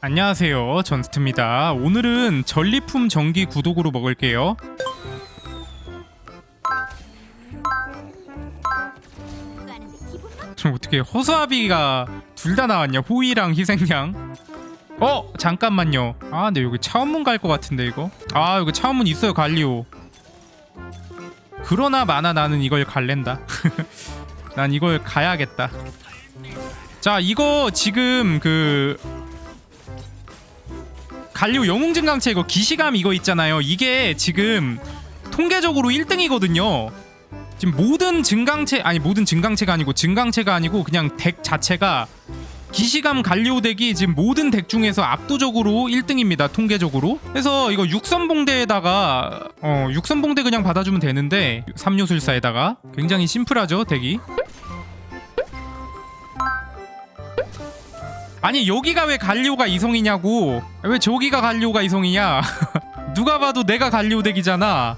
안녕하세요 전스트입니다. 오늘은 전리품 전기 구독으로 먹을게요. 좀 어떻게 허수아비가 둘 다 나왔냐? 호이랑 희생양. 어 잠깐만요. 아 근데 여기 차원문 갈 것 같은데 이거? 아 여기 차원문 있어요 갈리오. 그러나 마나 나는 이걸 갈랜다. 난 이걸 가야겠다. 자 이거 지금 그 갈리오 영웅 증강체 이거 기시감 이거 있잖아요. 이게 지금 통계적으로 1등이거든요. 지금 모든 증강체 아니 모든 증강체가 아니고 증강체가 아니고 그냥 덱 자체가 기시감 갈리오 덱이 지금 모든 덱 중에서 압도적으로 1등입니다. 통계적으로. 그래서 이거 육선봉대에다가 어 육선봉대 그냥 받아주면 되는데 삼요술사에다가 굉장히 심플하죠 덱이. 아니 여기가 왜 갈리오가 이성이냐고. 왜 저기가 갈리오가 이성이냐. 누가 봐도 내가 갈리오 덱이잖아.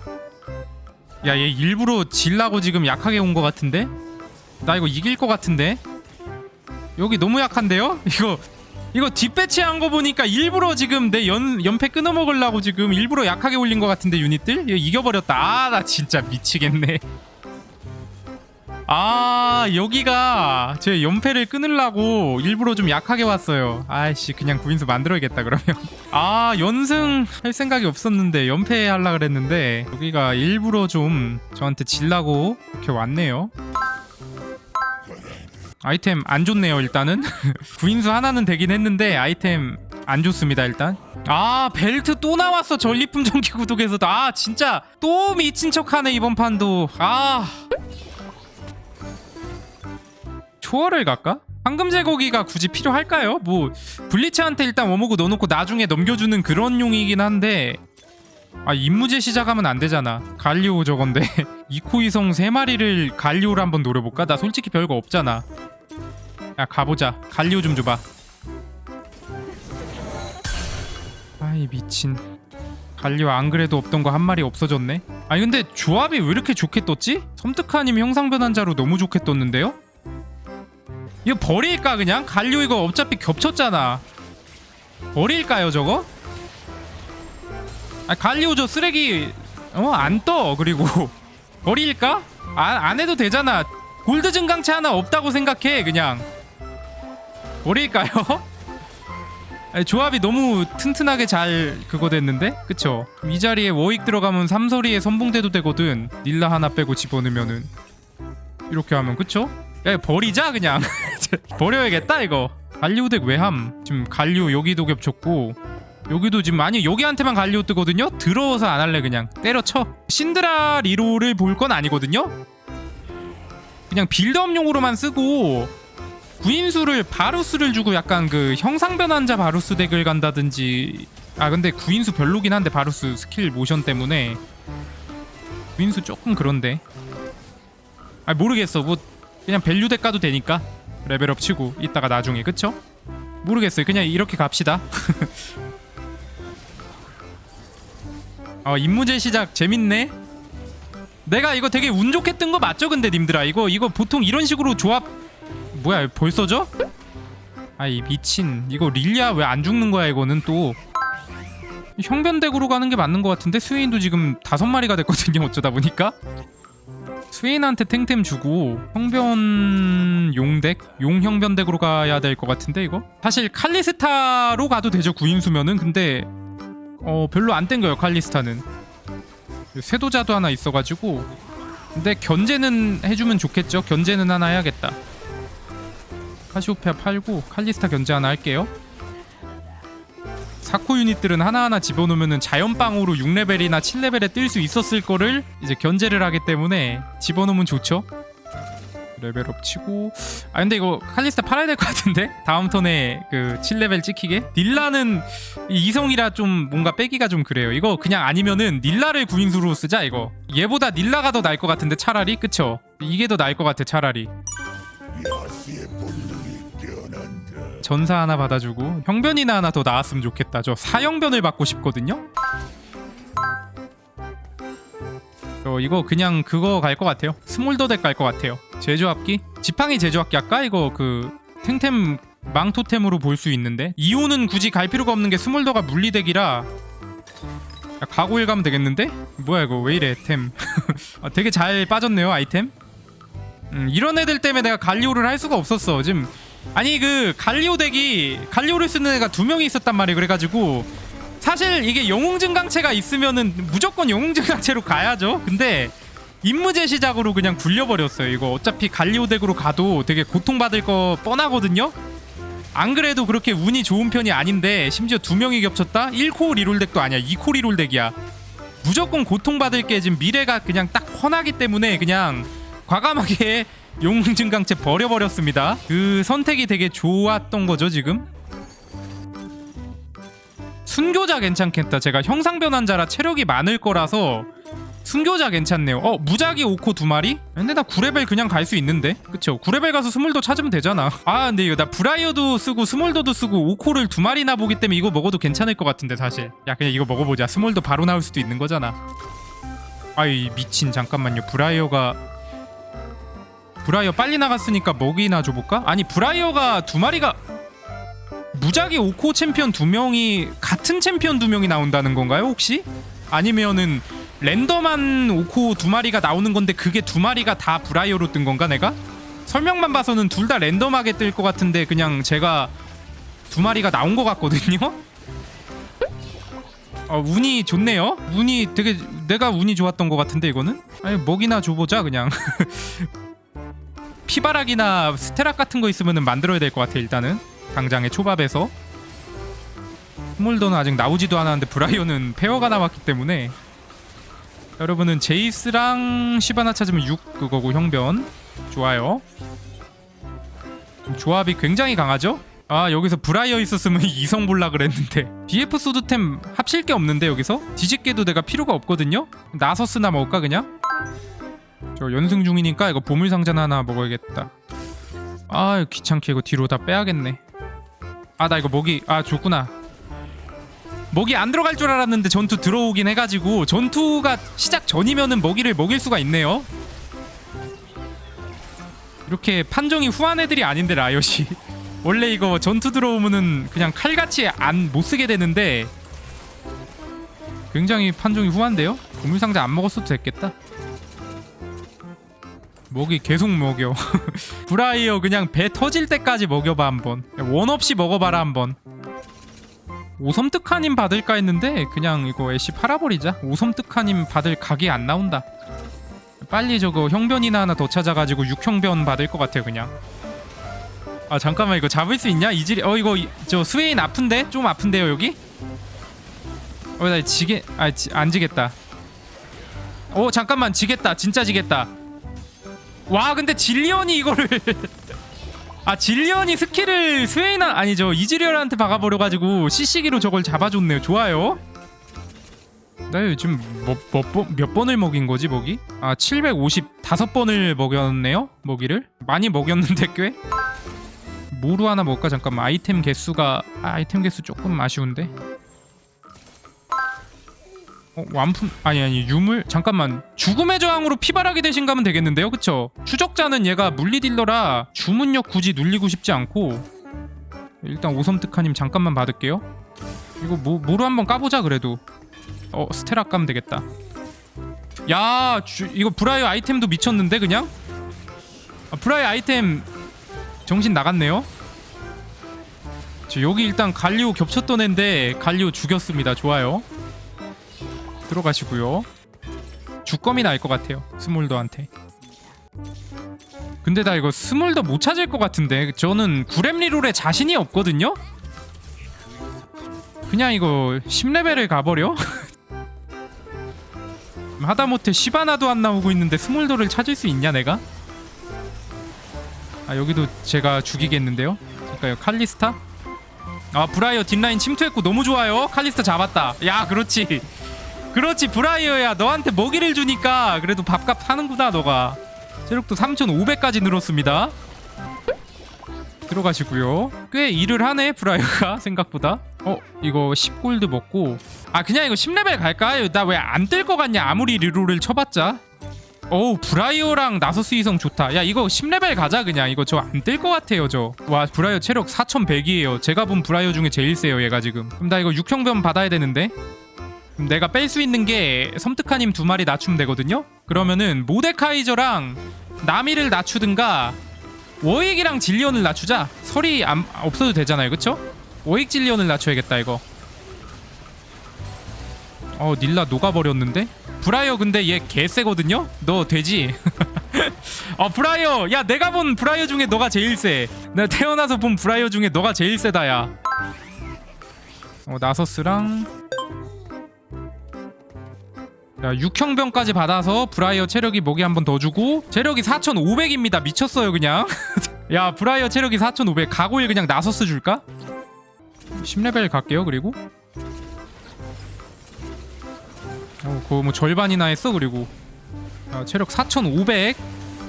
야 얘 일부러 질라고 지금 약하게 온 것 같은데? 나 이거 이길 것 같은데? 여기 너무 약한데요? 이거 이거 뒷배치한 거 보니까 일부러 지금 내 연, 연패 끊어먹으려고 지금 일부러 약하게 올린 것 같은데 유닛들? 이거 이겨버렸다. 아 나 진짜 미치겠네 아 여기가 제 연패를 끊으려고 일부러 좀 약하게 왔어요. 아이씨 그냥 구인수 만들어야겠다 그러면. 아 연승 할 생각이 없었는데 연패 하려 그랬는데 여기가 일부러 좀 저한테 질라고 이렇게 왔네요. 아이템 안 좋네요 일단은. 구인수 하나는 되긴 했는데 아이템 안 좋습니다 일단. 아 벨트 또 나왔어 전리품 전기 구독에서도. 아 진짜 또 미친 척하네 이번 판도. 아 초월을 갈까? 황금 제거기가 굳이 필요할까요? 뭐 블리츠한테 일단 워머그 넣어놓고 나중에 넘겨주는 그런 용이긴 한데 아 임무제 시작하면 안 되잖아 갈리오 저건데 이코이성 세 마리를 갈리오를 한번 노려볼까? 나 솔직히 별거 없잖아 야 가보자 갈리오 좀 줘봐 아이 미친 갈리오 안 그래도 없던 거 한 마리 없어졌네 아니 근데 조합이 왜 이렇게 좋게 떴지? 섬뜩하님 형상 변환자로 너무 좋게 떴는데요? 이거 버릴까 그냥? 갈류 이거 어차피 겹쳤잖아 버릴까요 저거? 아 갈리오 저 쓰레기 어 안 떠 그리고 버릴까? 안, 안 해도 되잖아 골드 증강체 하나 없다고 생각해 그냥 버릴까요? 아니, 조합이 너무 튼튼하게 잘 그거 됐는데? 그쵸? 이 자리에 워익 들어가면 삼소리에 선봉대도 되거든 닐라 하나 빼고 집어넣으면은 이렇게 하면 그쵸? 야 버리자 그냥. 버려야겠다 이거. 갈리오 덱 외함. 지금 갈리오 여기도 겹쳤고 여기도 지금 아니 여기한테만 갈리오 뜨거든요? 들어서 안 할래 그냥. 때려쳐. 신드라 리로를 볼 건 아니거든요? 그냥 빌드업용으로만 쓰고 구인수를 바루스를 주고 약간 그 형상 변환자 바루스 덱을 간다든지. 아 근데 구인수 별로긴 한데 바루스 스킬 모션 때문에. 구인수 조금 그런데. 아 모르겠어. 뭐 그냥 밸류 덱 가도 되니까 레벨업 치고 이따가 나중에 그쵸? 모르겠어요. 그냥 이렇게 갑시다. 어 임무제 시작. 재밌네. 내가 이거 되게 운 좋게 뜬 거 맞죠? 근데 님들아 이거 이거 보통 이런 식으로 조합 뭐야 벌써죠? 아이 미친. 이거 릴리아 왜 안 죽는 거야 이거는 또? 형변덱으로 가는 게 맞는 것 같은데? 스웨인도 지금 다섯 마리가 됐거든요 어쩌다 보니까 스웨인한테 탱템 주고 형변 용덱 용 형변덱으로 가야 될 것 같은데 이거? 사실 칼리스타로 가도 되죠 구인수면은. 근데 어 별로 안 땡겨요 칼리스타는. 쇄도자도 하나 있어가지고. 근데 견제는 해주면 좋겠죠. 견제는 하나 해야겠다. 카시오페아 팔고 칼리스타 견제 하나 할게요 사코 유닛들은 하나하나 집어넣으면 자연빵으로 6레벨이나 7레벨에 뜰 수 있었을 거를 이제 견제를 하기 때문에 집어넣으면 좋죠. 레벨업 치고. 아 근데 이거 칼리스타 팔아야 될 것 같은데? 다음 턴에 그 7레벨 찍히게? 닐라는 이성이라 좀 뭔가 빼기가 좀 그래요. 이거 그냥 아니면은 닐라를 구인수로 쓰자 이거. 얘보다 닐라가 더 나을 것 같은데 차라리? 그쵸? 이게 더 나을 것 같아 차라리 전사 하나 받아주고 형변이나 하나 더 나왔으면 좋겠다 저 사형변을 받고 싶거든요. 저 이거 그냥 그거 갈 것 같아요. 스몰더 덱 갈 것 같아요. 제조합기? 지팡이 제조합기 할까? 이거 그 탱템 망토템으로 볼 수 있는데? 이오는 굳이 갈 필요가 없는 게 스몰더가 물리덱이라. 야, 가고일 가면 되겠는데? 뭐야 이거 왜 이래 템. 아, 되게 잘 빠졌네요 아이템. 음, 이런 애들 때문에 내가 갈리오를 할 수가 없었어 지금 아니 그 갈리오 덱이 갈리오를 쓰는 애가 두 명이 있었단 말이에요. 그래가지고 사실 이게 영웅 증강체가 있으면은 무조건 영웅 증강체로 가야죠. 근데 임무제 시작으로 그냥 굴려버렸어요 이거. 어차피 갈리오 덱으로 가도 되게 고통받을 거 뻔하거든요. 안 그래도 그렇게 운이 좋은 편이 아닌데 심지어 두 명이 겹쳤다? 1코 리롤 덱도 아니야. 2코 리롤 덱이야. 무조건 고통받을 게 지금 미래가 그냥 딱 훤하기 때문에 그냥 과감하게 증강체 버려버렸습니다. 그 선택이 되게 좋았던 거죠 지금? 순교자 괜찮겠다. 제가 형상 변환자라 체력이 많을 거라서 순교자 괜찮네요. 어 무작위 5코 두 마리? 근데 나 9레벨 그냥 갈 수 있는데? 그쵸? 9레벨 가서 스몰더 찾으면 되잖아. 아 근데 이거 나 브라이어도 쓰고 스몰더도 쓰고 5코를 두 마리나 보기 때문에 이거 먹어도 괜찮을 것 같은데 사실. 야 그냥 이거 먹어보자. 스몰더 바로 나올 수도 있는 거잖아. 아이 미친. 잠깐만요. 브라이어가 브라이어 빨리 나갔으니까 먹이나 줘볼까? 아니 브라이어가 두 마리가 무작위 5코 챔피언 두 명이 같은 챔피언 두 명이 나온다는 건가요 혹시? 아니면은 랜덤한 5코 두 마리가 나오는 건데 그게 두 마리가 다 브라이어로 뜬 건가 내가? 설명만 봐서는 둘 다 랜덤하게 뜰 것 같은데 그냥 제가 두 마리가 나온 것 같거든요? 어, 운이 좋네요. 운이 되게 내가 운이 좋았던 것 같은데 이거는? 아니 먹이나 줘보자 그냥. 피바락이나 스테락 같은 거 있으면 만들어야 될 것 같아 일단은. 당장에 초밥에서. 스몰더는 아직 나오지도 않았는데 브라이어는 페어가 나왔기 때문에. 여러분은 제이스랑 시바나 찾으면 6 그거고 형변. 좋아요. 조합이 굉장히 강하죠? 아 여기서 브라이어 있었으면 이성 볼라 그랬는데. BF 소드템 합칠 게 없는데 여기서? 뒤집게도 내가 필요가 없거든요? 나서스나 먹을까 그냥? 저 연승 중이니까 이거 보물 상자나 하나 먹어야겠다 아 귀찮게 이거 뒤로 다 빼야겠네 아 나 이거 먹이 아 좋구나 먹이 안 들어갈 줄 알았는데 전투 들어오긴 해가지고 전투가 시작 전이면은 먹이를 먹일 수가 있네요. 이렇게 판정이 후한 애들이 아닌데 라이엇이 원래 이거 전투 들어오면은 그냥 칼같이 안 못 쓰게 되는데 굉장히 판정이 후한데요? 고물상자 안 먹었어도 됐겠다. 먹이 계속 먹여. 브라이어 그냥 배 터질 때까지 먹여봐 한번. 원 없이 먹어봐라 한번. 오섬특하님 받을까 했는데 그냥 이거 애쉬 팔아버리자 오섬특하님 받을 각이 안 나온다 빨리 저거 형변이나 하나 더 찾아가지고 육형변 받을 것 같아요 그냥 아 잠깐만 이거 잡을 수 있냐? 이질이 어 이거 이- 저 스웨인 아픈데? 좀 아픈데요 여기? 어나 지게 아안 지겠다 어 잠깐만 지겠다 진짜 지겠다 와 근데 질리언이 이거를 아 질리언이 스킬을 스웨이나 아니죠 이즈리얼한테 박아버려가지고 CC기로 저걸 잡아줬네요. 좋아요. 나 요즘 뭐, 뭐, 뭐, 몇 번을 먹인 거지 먹이? 아 755번을 먹였네요 먹이를. 많이 먹였는데 꽤? 뭐로 하나 먹을까? 잠깐만 아이템 개수가 아, 아이템 개수 조금 아쉬운데 어, 완품 아니 아니 유물? 잠깐만. 죽음의 저항으로 피바라기 대신 가면 되겠는데요? 그쵸? 추적자는 얘가 물리 딜러라 주문력 굳이 눌리고 싶지 않고. 일단 오섬특하님 잠깐만 받을게요. 이거 뭐 뭐로 한번 까보자 그래도. 어 스테라 까면 되겠다. 야 주, 이거 브라이어 아이템도 미쳤는데 그냥? 아, 브라이어 아이템 정신 나갔네요? 저 여기 일단 갈리오 겹쳤던 앤데 갈리오 죽였습니다. 좋아요 들어가시고요. 주검이 날것 같아요. 스몰더한테. 근데 나 이거 스몰더 못 찾을 것 같은데 저는 구렘 리롤에 자신이 없거든요. 그냥 이거 10레벨을 가버려? 하다못해 시바나도 안 나오고 있는데 스몰더를 찾을 수 있냐 내가? 아 여기도 제가 죽이겠는데요? 잠깐요 칼리스타? 아 브라이어 뒷라인 침투했고 너무 좋아요 칼리스타 잡았다 야 그렇지 그렇지 브라이어야. 너한테 먹이를 주니까 그래도 밥값 하는구나 너가. 체력도 3500까지 늘었습니다. 들어가시고요. 꽤 일을 하네 브라이어가 생각보다. 어 이거 10골드 먹고. 아 그냥 이거 10레벨 갈까? 나왜 안 뜰 것 같냐? 아무리 리롤을 쳐봤자. 어우 브라이오랑 나서스 이성 좋다. 야 이거 10레벨 가자 그냥. 이거 저 안 뜰 것 같아요 저 와 브라이오 체력 4100이에요. 제가 본 브라이오 중에 제일 세요 얘가 지금. 그럼 나 이거 육형변 받아야 되는데 내가 뺄 수 있는 게 섬뜩하님 두 마리 낮추면 되거든요 그러면은 모데카이저랑 나미를 낮추든가 워익이랑 질리온을 낮추자 설이 안, 없어도 되잖아요 그쵸? 워익 질리온을 낮춰야겠다 이거 어 닐라 녹아버렸는데? 브라이어 근데 얘 개세거든요? 너 되지? 어 브라이어 야 내가 본 브라이어 중에 너가 제일 세 내가 태어나서 본 브라이어 중에 너가 제일 세다 야어 나서스랑 야 6형병까지 받아서 브라이어 체력이 목에 한 번 더 주고 체력이 4500입니다 미쳤어요 그냥 야 브라이어 체력이 4500 가고일 그냥 나서스 줄까? 10레벨 갈게요 그리고 어, 그거 뭐 절반이나 했어 그리고 아, 체력 4,500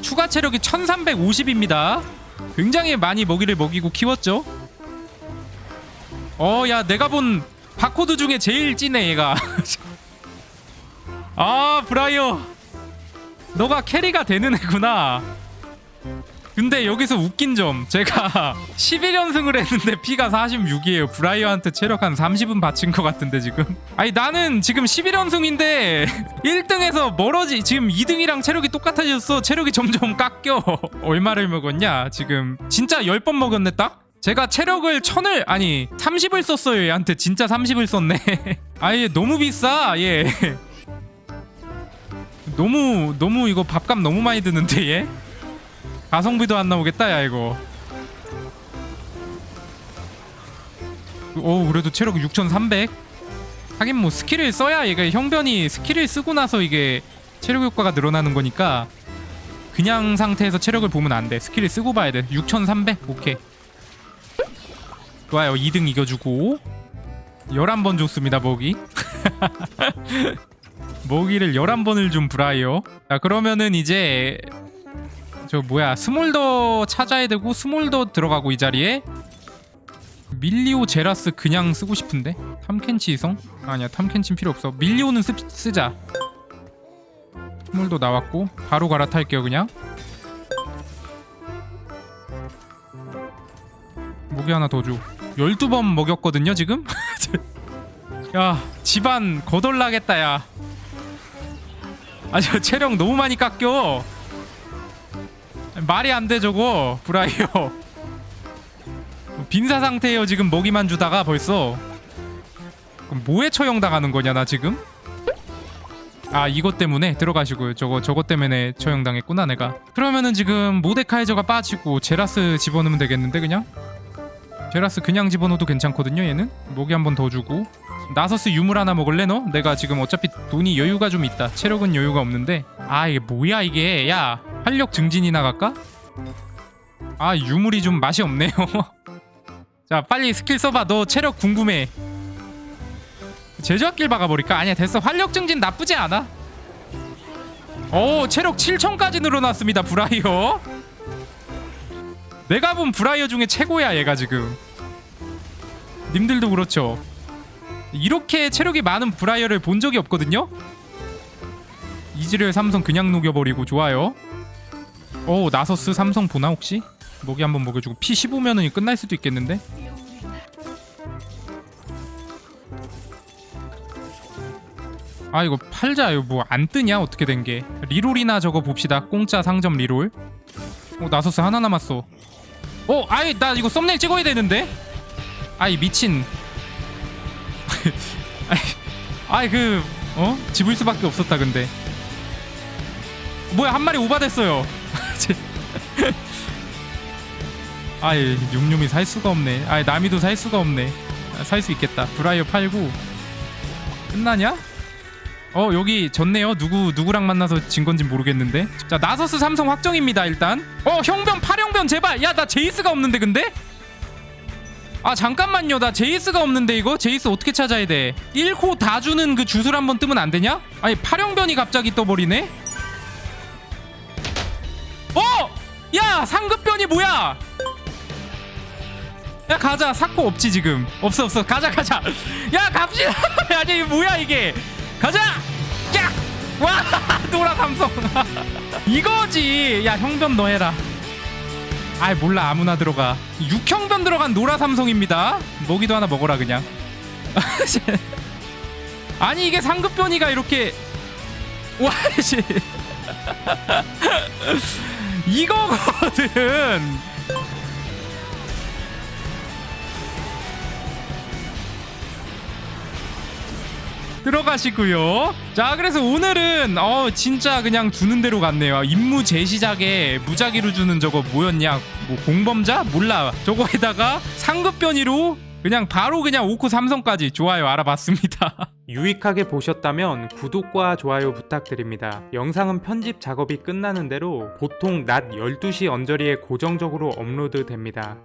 추가 체력이 1,350입니다. 굉장히 많이 먹이를 먹이고 키웠죠. 어, 야 내가 본 바코드 중에 제일 찐해 얘가. 아 브라이어, 너가 캐리가 되는 애구나. 근데 여기서 웃긴 점 제가 11연승을 했는데 피가 46이에요. 브라이어한테 체력 한 30은 바친 것 같은데 지금. 아니 나는 지금 11연승인데 1등에서 멀어지 지금 2등이랑 체력이 똑같아졌어. 체력이 점점 깎여. 얼마를 먹었냐 지금. 진짜 10번 먹였네 딱? 제가 체력을 1000을 아니 30을 썼어요 얘한테. 진짜 30을 썼네. 아얘 너무 비싸 얘 너무 너무 이거 밥값 너무 많이 드는데 얘? 가성비도 안 나오겠다 야 이거. 오 그래도 체력 6300 하긴 뭐 스킬을 써야 얘가 형변이 스킬을 쓰고 나서 이게 체력 효과가 늘어나는 거니까 그냥 상태에서 체력을 보면 안돼. 스킬을 쓰고 봐야 돼. 6300 오케이. 좋아요. 2등 이겨주고. 11번 줬습니다 먹이 먹이를 11번을 준 브라이어 자 그러면은 이제 저 뭐야 스몰더 찾아야 되고 스몰더 들어가고 이 자리에 밀리오 제라스 그냥 쓰고 싶은데? 탐켄치 이성? 아니야 탐켄치 필요 없어. 밀리오는 쓰, 쓰자. 스몰더 나왔고 바로 갈아탈게요 그냥. 무기 하나 더줘. 12번 먹였거든요 지금? 야 집안 거덜나겠다 야 아저 체력 너무 많이 깎여. 말이 안 돼 저거. 브라이어. 빈사 상태예요 지금 먹이만 주다가 벌써. 그럼 뭐에 처형당하는 거냐 나 지금? 아 이것 때문에? 들어가시고요. 저거 저것 때문에 처형당했구나 내가. 그러면은 지금 모데카이저가 빠지고 제라스 집어넣으면 되겠는데 그냥? 제라스 그냥 집어넣어도 괜찮거든요 얘는? 먹이 한 번 더 주고 나서스 유물 하나 먹을래 너? 내가 지금 어차피 돈이 여유가 좀 있다. 체력은 여유가 없는데. 아 이게 뭐야 이게? 야 활력 증진이나 갈까? 아 유물이 좀 맛이 없네요. 자 빨리 스킬 써봐. 너 체력 궁금해. 제조학길 박아버릴까? 아니야 됐어. 활력 증진 나쁘지 않아. 오 체력 7000까지 늘어났습니다 브라이어. 내가 본 브라이어 중에 최고야 얘가 지금. 님들도 그렇죠 이렇게 체력이 많은 브라이어를 본 적이 없거든요. 이즈리얼 삼성 그냥 녹여버리고 좋아요. 오 나서스 삼성 보나 혹시? 먹이 한번 먹여주고. 피 15면은 끝날 수도 있겠는데? 아 이거 팔자 이거 뭐 안 뜨냐? 어떻게 된 게? 리롤이나 저거 봅시다. 공짜 상점 리롤. 오 나서스 하나 남았어. 어 아이 나 이거 썸네일 찍어야 되는데? 아이 미친 아이 그 어? 집을 수밖에 없었다 근데. 뭐야 한 마리 오바됐어요. 아이 뇽뇽이 살 수가 없네. 아이 나미도 살 수가 없네. 살수 있겠다. 브라이어 팔고. 끝나냐? 어 여기 졌네요. 누구 누구랑 만나서 진 건지 모르겠는데. 자 나서스 삼성 확정입니다 일단. 어 형변 팔형변 제발. 야 나 제이스가 없는데 근데 아 잠깐만요. 나 제이스가 없는데 이거? 제이스 어떻게 찾아야 돼? 1코 다 주는 그 주술 한번 뜨면 안 되냐? 아니 팔형변이 갑자기 떠버리네? 어! 야 상급변이 뭐야? 야 가자. 사코 없지 지금. 없어 없어. 가자 가자. 야 갑시다. 아니 뭐야 이게? 가자! 야! 와 노라 삼성 이거지. 야 형변 너 해라 아이 몰라. 아무나 들어가. 육형변 들어간 노라 삼성입니다. 먹이도 하나 먹어라 그냥. 아니 이게 상급변이가 이렇게 와씨. 이거거든 들어가시고요. 자, 그래서 오늘은 어 진짜 그냥 주는 대로 갔네요. 임무 제시작에 무작위로 주는 저거 뭐였냐? 뭐 공범자? 몰라. 저거에다가 상급 변이로 그냥 바로 그냥 오코 삼성까지 좋아요 알아봤습니다. 유익하게 보셨다면 구독과 좋아요 부탁드립니다. 영상은 편집 작업이 끝나는 대로 보통 낮 12시 언저리에 고정적으로 업로드 됩니다.